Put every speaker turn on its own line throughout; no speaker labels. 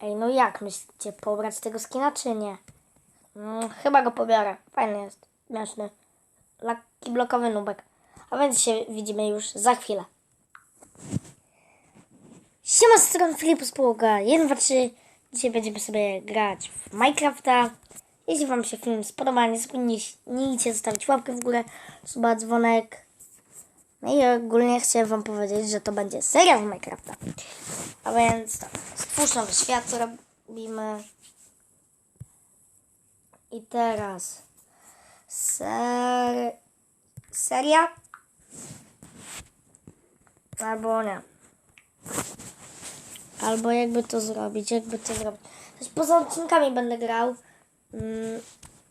Ej, no jak myślicie, pobrać tego skina czy nie? Mm, chyba go pobiorę. Fajny jest, śmieszny. Laki blokowy nubek. A więc się widzimy już za chwilę. Siema, z strony Filipus Połoga. 1, 2, 3. Dzisiaj będziemy sobie grać w Minecrafta. Jeśli Wam się film spodoba, nie zapomnijcie zostawić łapkę w górę, suba, dzwonek. No i ogólnie chcę Wam powiedzieć, że to będzie seria w Minecrafta. A więc tak, stwórz nowy świat, co robimy. I teraz ser... seria? Albo nie. Albo jakby to zrobić, jakby to zrobić. Też poza odcinkami będę grał. Mm,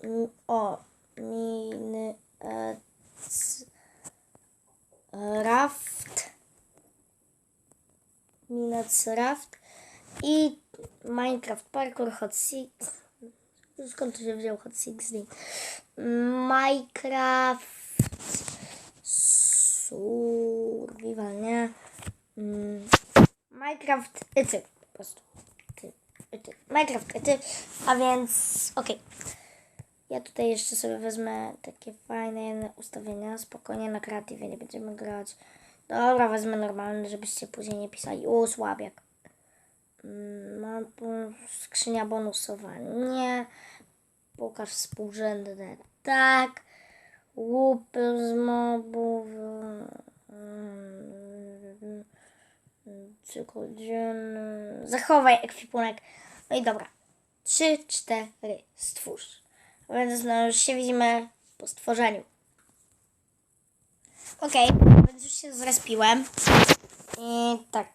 mm, o, miny... E, raft. Minecraft i Minecraft Parkour Hot Six. Skąd to się wziął Hot Six? Minecraft Survival, nie? Mm, Minecraft Ety, po prostu. Ty, ety. Minecraft Ety, a więc okej. Ja tutaj jeszcze sobie wezmę takie fajne ustawienia. Spokojnie na kreatywie nie będziemy grać. Dobra, wezmę normalny, żebyście później nie pisali. O, słabiak. Mm, Mam skrzynia bonusowa. Nie. Pokaż współrzędne. Tak. Łupy z mobów. Mm, Cykl dzienny. Zachowaj ekwipunek. No i dobra. Trzy, cztery. Stwórz. Więc no, już się widzimy po stworzeniu. Okej, więc już się zrespiłem. I tak.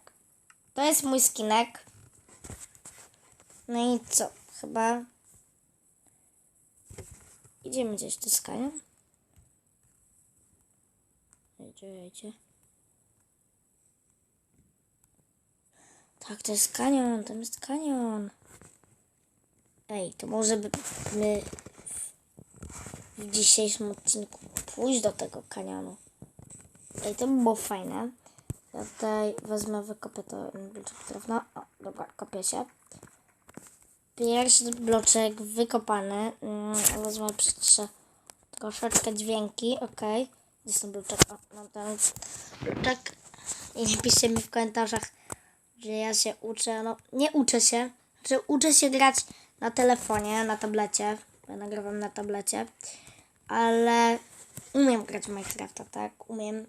To jest mój skinek. No i co? Chyba idziemy gdzieś do skania. Jedzie, jedzie. Tak, to jest kanion, tam jest kanion. Ej, to może by my w dzisiejszym odcinku pójść do tego kanionu. Ej, to by było fajne. Ja tutaj wezmę, wykopię to bloczek drewna. O, dobra, kopię się. Pierwszy bloczek wykopany. Mm, wezmę, przyciszę troszeczkę dźwięki. Ok. Gdzie ten bloczek? O, mam ten bloczek. I piszcie mi w komentarzach, że ja się uczę. No, nie uczę się. Znaczy, uczę się grać na telefonie, na tablecie. Ja nagrywam na tablecie. Ale umiem grać w Minecrafta, tak? Umiem.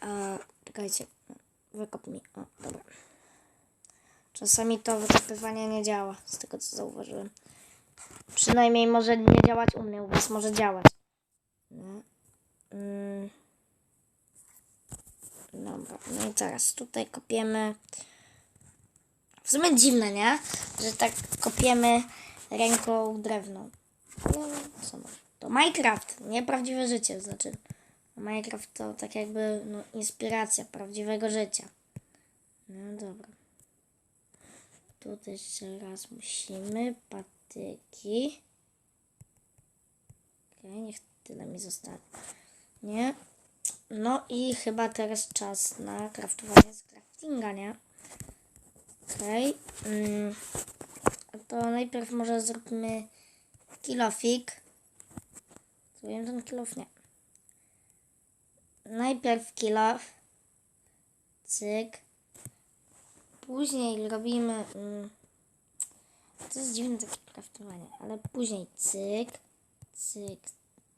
A, czekajcie. Wykop mi. O, dobra. Czasami to wykopywanie nie działa, z tego co zauważyłem. Przynajmniej może nie działać u mnie, u was może działać. No. Mm. Dobra, no i teraz tutaj kopiemy. W sumie dziwne, nie? Że tak kopiemy ręką drewno. To Minecraft, nie prawdziwe życie, znaczy. Minecraft to tak jakby no, inspiracja prawdziwego życia. No dobra. Tu jeszcze raz musimy patyki. Okej, okay, niech tyle mi zostanie. Nie? No i chyba teraz czas na craftowanie z craftinga, nie? Okej. Okay. Mm. To najpierw może zróbmy kilofik. Zrobiłem ten kilof? Nie. Najpierw kilof. Cyk. Później robimy... Mm, to jest dziwne takie kraftowanie, ale później cyk, cyk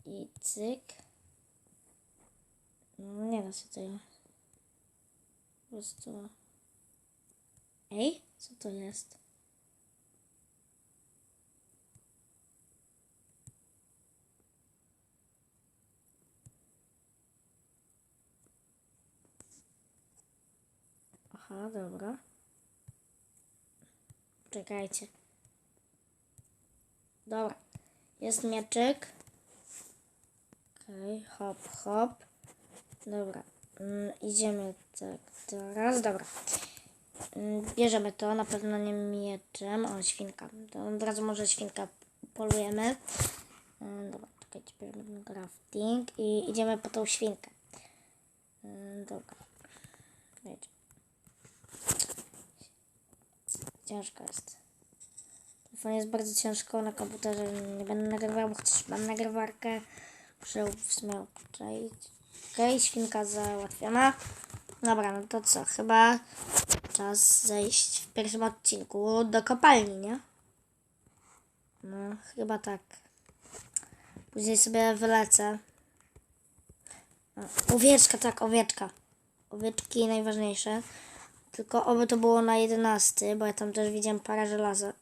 i cyk. No, nie da się tego. Po prostu... Ej, co to jest? Aha, dobra. Czekajcie. Dobra. Jest mieczyk. Okej, okay, hop, hop. Dobra. Mm, idziemy tak teraz. Dobra. Mm, bierzemy to, na pewno nie mieczem. O, świnka. To od razu może świnka polujemy. Mm, dobra, czekajcie, bierzemy crafting i idziemy po tą świnkę. Mm, dobra. Wiecie. Ciężko jest. Telefon jest bardzo ciężko, na komputerze nie będę nagrywał, chociaż mam nagrywarkę. Muszę w sumie. Okej, świnka załatwiona. Dobra, no to co? Chyba czas zejść w pierwszym odcinku do kopalni, nie? No, chyba tak. Później sobie wylecę. Owieczka, tak, owieczka. Owieczki najważniejsze. Tylko oby to było na 11, bo ja tam też widziałem parę żelaza.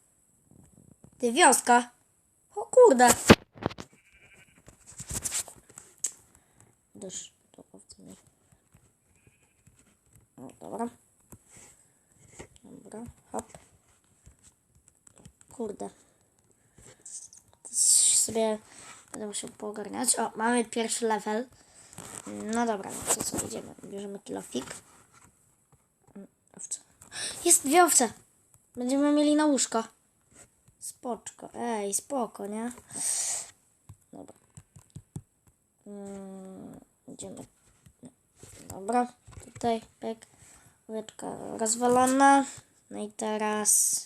Ty, wioska! O kurde! Dosz, do owcy mi. O, dobra. Dobra, hop. Kurde. Sobie będę musiał poogarniać. O, mamy pierwszy level. No dobra, no to co, idziemy. Bierzemy kilofik. Owce. Jest dwie owce! Będziemy mieli na łóżko. Spoczko. Ej, spoko, nie? Dobra. Mm, idziemy. Dobra, tutaj, pek. Owieczka rozwalona. No i teraz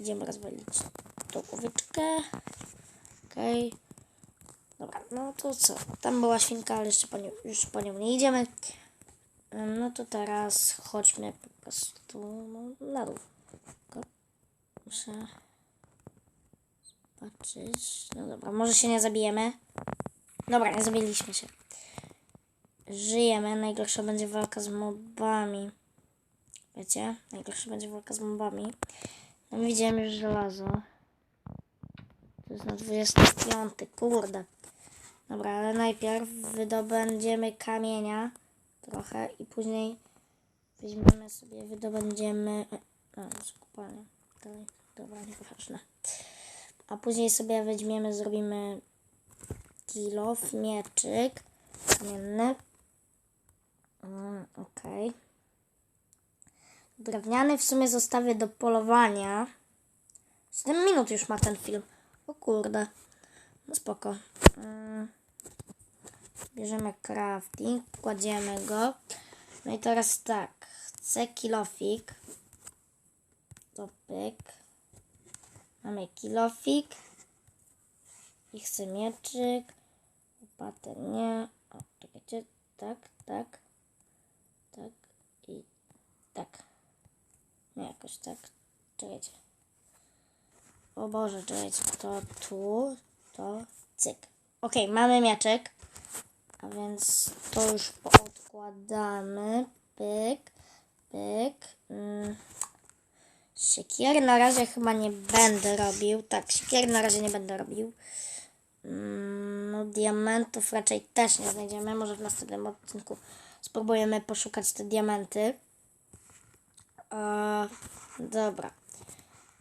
idziemy rozwalić tą owieczkę. Okej. Dobra, no to co? Tam była świnka, ale jeszcze po nią, już po nią nie idziemy. No to teraz chodźmy po prostu no, na dół. Muszę zobaczyć. No dobra, może się nie zabijemy. Dobra, nie zabiliśmy się. Żyjemy. Najgorsza będzie walka z mobami. Wiecie? Najgorsza będzie walka z mobami. Tam widziałem już żelazo. To jest na 25. Kurde. Dobra, ale najpierw wydobędziemy kamienia trochę i później weźmiemy sobie, wydobędziemy... A, może kopalnia. Dalej. Dobra, nieważne. A później sobie weźmiemy, zrobimy kilof, mieczyk kamienny. Mm, Okej. Drewniany w sumie zostawię do polowania. 7 minut już ma ten film. O kurde. No spoko. Mm. Bierzemy crafting, kładziemy go. No i teraz tak. Chcę kilofik. To pyk. Mamy kilofik. I chcę mieczyk. Łopatę nie. O, czekajcie. Tak, tak. Tak i tak. Nie, jakoś tak. Czekajcie. O Boże, czekajcie. To tu, to cyk. Okej, mamy mieczek. A więc to już poodkładamy. Pyk, pyk. Mm. Siekiery na razie chyba nie będę robił. Tak, siekiery na razie nie będę robił. Mm, No, diamentów raczej też nie znajdziemy. Może w następnym odcinku spróbujemy poszukać te diamenty. E, dobra.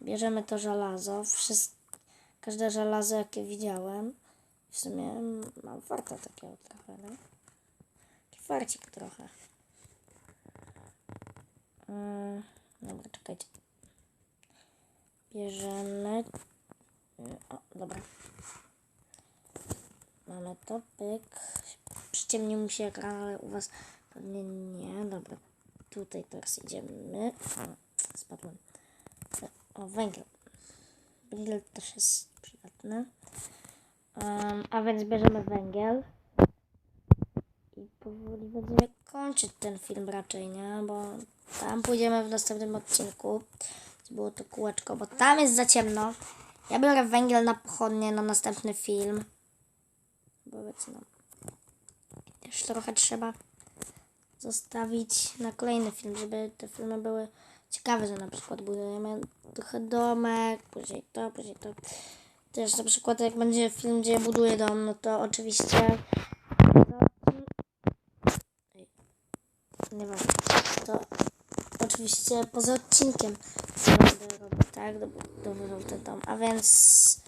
Bierzemy to żelazo. Wszyst... Każde żelazo, jakie widziałem. W sumie mam farta takiego trochę, no. Taki farcik trochę. Mm, dobra, czekajcie. Bierzemy. O, dobra. Mamy to, pyk. Przyciemnił mi się ekran, ale u Was pewnie nie. Dobra, tutaj teraz idziemy. O, spadłem. O, węgiel. Węgiel też jest przydatny. Um, a więc bierzemy węgiel. I powoli będziemy kończyć ten film raczej, nie? Bo tam pójdziemy w następnym odcinku. Było to kółeczko, bo tam jest za ciemno. Ja biorę węgiel na pochodnie na następny film. Bo wiecie, no. Też trochę trzeba zostawić na kolejny film, żeby te filmy były ciekawe, że na przykład budujemy trochę domek, później to, później to. Też na przykład jak będzie film, gdzie buduję dom, no to oczywiście nie ważne. To oczywiście poza odcinkiem będę robił, tak, dobudowywał ten dom. A więc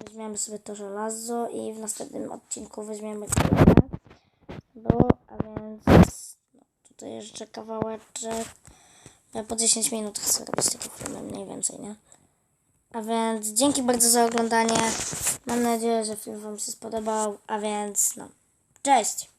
weźmiemy sobie to żelazo i w następnym odcinku weźmiemy kolejne. Było, a więc no, tutaj jeszcze kawałeczek. Ja po 10 minut chcę robić takie filmy, mniej więcej, nie? A więc dzięki bardzo za oglądanie. Mam nadzieję, że film Wam się spodobał. A więc no, cześć!